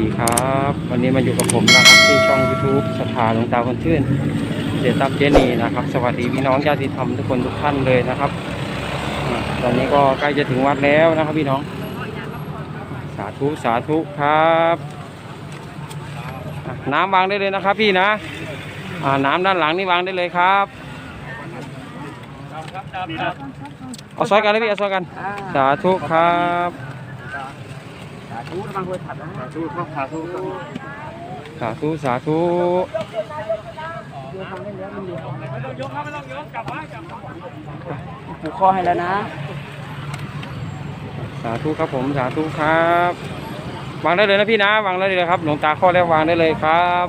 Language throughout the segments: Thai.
ดีครับ วันนี้มาอยู่กับผมนะครับที่ช่อง YouTube สถาหลวงตาคนชื่นเจตับเจนีนะครับ สวัสดีพี่น้องญาติธรรมทุกคนทุกท่านเลยนะครับ ตอนนี้ก็ใกล้จะถึงวัดแล้วนะครับพี่น้อง สาธุสาธุครับน้ำวางได้เลยนะครับพี่นะน้ำด้านหลังนี่วางได้เลยครับเอาซอยกันเลยพี่เอาซอยกัน สาธุครับ สาธุบางคนถัดนะสาธุครับสาธุสาธุสาธุผูกคอให้แล้วนะ สาธุครับผมสาธุครับ วางได้เลยนะพี่นะ วางได้เลยครับ หลวงตาข้อแล้ววางได้เลยครับ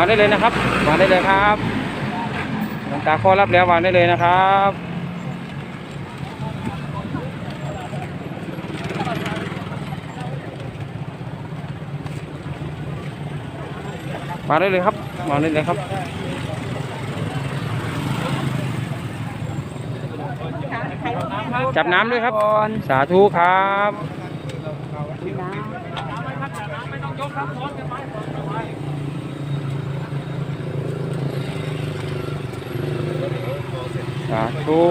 วางได้เลยนะครับวางได้เลยครับหลวงตาข้อรับแล้ววางได้เลยนะครับวาได้เลยครับวาได้เลยครับจับน้ำด้วยครับ สาธุครับ นี่นะ สาธุ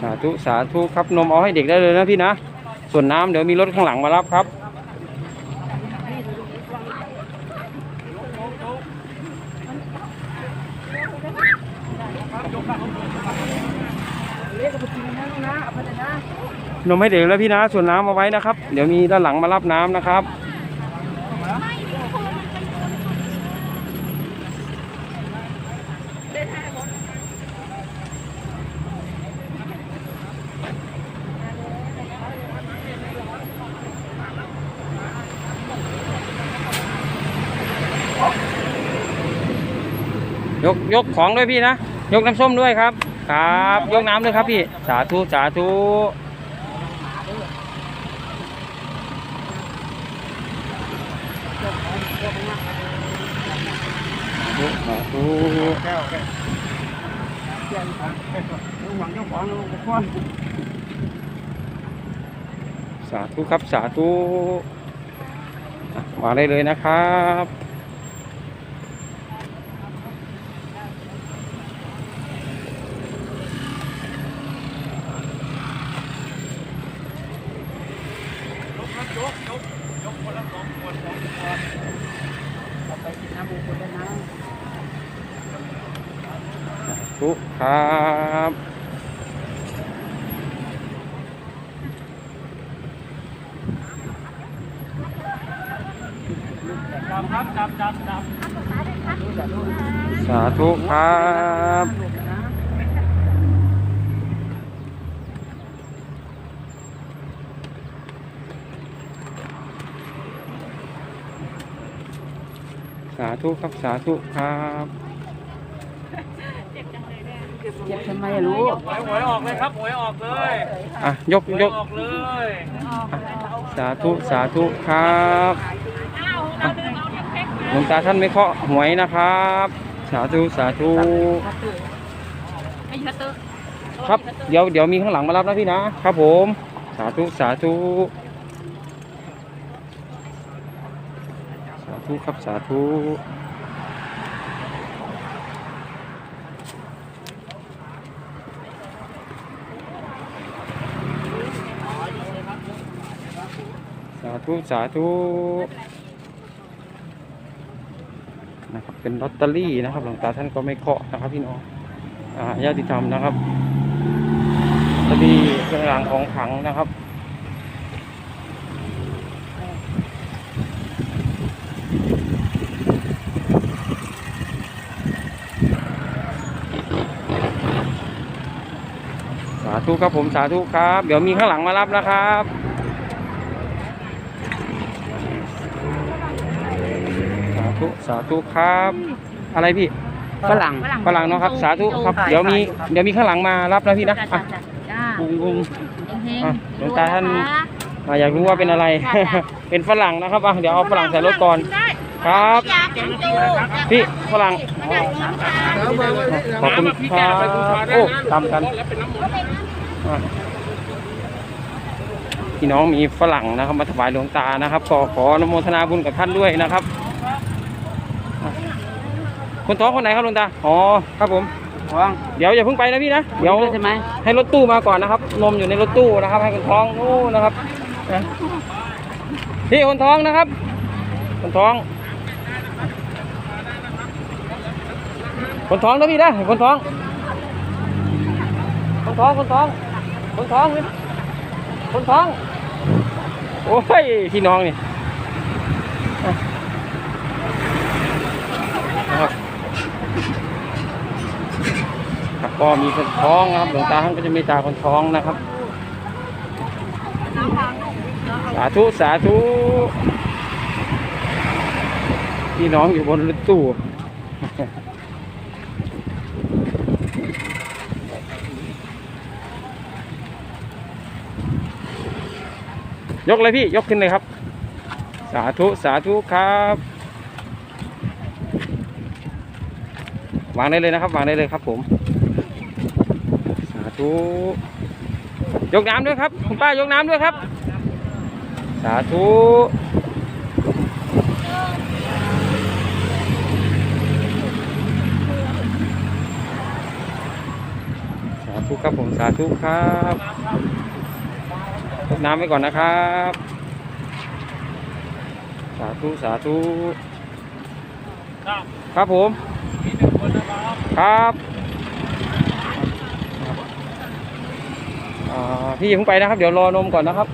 สาธุสาธุครับนมเอาให้เด็กได้เลยนะพี่นะ ส่วนน้ำเดี๋ยวมีรถข้างหลังมารับครับเล็กกับจริง นะลูกนะเอาไมให้เด็กแล้วพี่นะส่วนน้ำเอาไว้นะครับ เดี๋ยวมีด้านหลังมารับน้ำนะครับ ยกยกของด้วยพี่นะ ยกน้ำส้มด้วยครับ ครับ ยกน้ำด้วยครับพี่ สาธุ สาธุสาธุ แก้วแก้วเจ้าของลูกหวังเจ้าขอ งลูกคนสาธุครับสาธุมาได้เลยนะครับเอาไปกินน้ำบุญคนได้นะ ทุกครับจับครับจับจับจับสาธุครับสาธุครับ สาธุครับ เจ็บทำไมอะลูกหวยหวยออกเลยครับหวยออกเลยอะยกหวยยกออกเลยสาธุสาธุครับอะหลวงตาท่านไม่เคาะหวยนะครับ สาธุสาธุครับเดี๋ยวเดี๋ยวมีข้างหลังมารับนะพี่นะครับผม สาธุสาธุสาธุครับสาธุ ธุสาธุนะครับเป็นลอตเตอรี่นะครับ หลวงตาท่านก็ไม่เคาะนะครับ พี่น้องญาติธรรมนะครับลอตเตอรี่เครื่องรางของขลังนะครับสาธุครับผมสาธุครับ เดี๋ยวมีข้างหลังมารับนะครับ สา ธุสาธุครับ อะไรพี่ขฝรั่งฝรั่งเนาะครับ สาธุครับค่ะเดี๋ยวมีเดี๋ยวมีข้างหลังมารับนะพี่นะจ้าอะจ้าจ้าลุงลุงเฮงอะๆหลวงตาท่านรวยะคะอะอยากรู้ว่าเป็นอะไรจ้ะจ้ะเป็นฝรั่งนะครับอะเดี๋ยวเอาฝรั่งใส่รถก่อนได้ครับอยากกินจูพี่ฝรั่งมาจากน้ำตาลขอบคุณครับโอ้ตามกันอะพี่น้องมีฝรั่งนะครับมาถวายหลวงตานะครับก็ขออนุโมทนาบุญกับท่านด้วยนะครับอะ คนท้องคนไหนครับหลวงตา อ๋อ ครับผม ท้องเดี๋ยวอย่าเพิ่งไปนะพี่นะ เดี๋ยวใช่ไหมให้รถตู้มาก่อนนะครับ นมอยู่ในรถตู้นะครับ ให้คนท้องนู่นนะครับนะพี่คนท้องนะครับ คนท้อง คนท้องนะพี่นะคนท้อง คนท้อง คนท้อง คนท้องนี่คนท้อง โอ้ยพี่น้องนี่อะนะครับครับ ก็มีคนท้องนะครับหลวงตาท่านก็จะมีตาคนท้องนะครับ สาธุสาธุพี่น้องอยู่บนรถตู้ยกเลยพี่ยกขึ้นเลยครับ สาธุสาธุครับวางได้เลยนะครับวางได้เลยครับผม ธุยกน้ำด้วยครับ คุณป้ายกน้ำด้วยครับ สาธุสาธุครับผมสาธุครับยกน้ำไว้ก่อนนะครับ สาธุสาธุครับครับผมครับ ครับอ่า พี่อย่าเพิ่งไปนะครับ เดี๋ยวรอนมก่อนนะครับ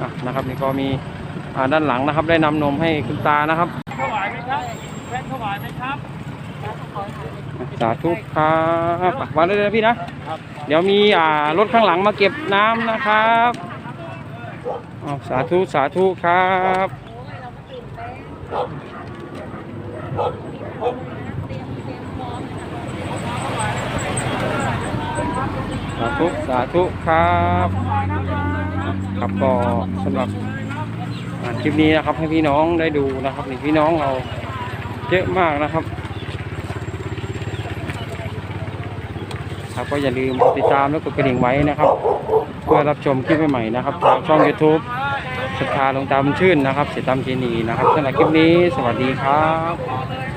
อะนะครับนี่ก็มีอ่าด้านหลังนะครับ ได้นำนมให้คุณตานะครับถวายไหมครับแว่นถวายไหมครับสาธุครับอะวางได้เลยนะพี่นะครับเดี๋ยวมีอ่ารถข้างหลังมาเก็บน้ำนะครับอ้าวสาธุสาธุครับาธุ สาธุครับครับก็สำหรับคลิปนี้นะครับให้พี่น้องได้ดูนะครับนี่พี่น้องเราเยอะมากนะครับครับก็อย่าลืมติดตามและกดกระดิ่งไว้นะครับ เพื่อรับชมคลิปใหม่ๆนะครับทางช่อง YouTube ศรัทธาลงตาบุญชื่นนะครับเสียตามเจนีนะครับสำหรับคลิปนี้สวัสดีครับ